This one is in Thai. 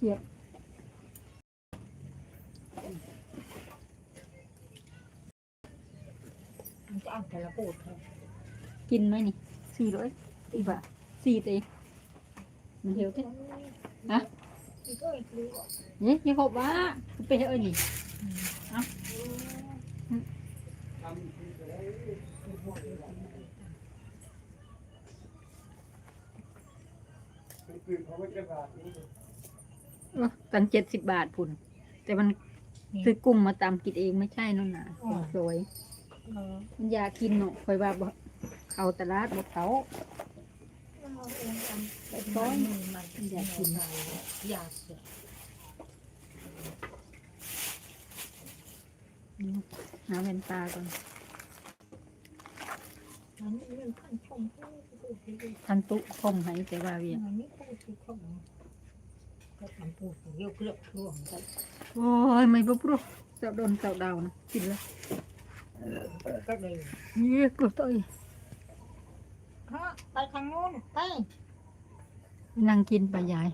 เสียบมันจะเอาแต่ละปูดเถอะกินไหมนี่สี่ร้อยอีกบาทสี่เตงมันเหี่ยวเท่ฮะอีกก็อีกรู้อะเนี่ยยังหกว่าไปเอ้ยนี่เออ ตันเจ็ดสิบบาทพุ่น แต่มันซื้อกุ้งมาตำกินเองไม่ใช่นั่นน่ะสวยเออมันอยากกินเนาะคอยว่าบ่เขาตลาดบ่เขาเอาเองทำไปก้อยมันมันอยากกินอยากเสียหาเวนตาก่อนมันเรื่องขั้นชมพูดพูดพูดทันตุคมให้แต่ว่าเวียมัน โอ้ยไม่บ่ปรุเจ้าโดนเจ้าดาวนะกินแล้วเยี่ยกลัวตัวองฮะไปทางนู้นไปนั่งกินไปยาย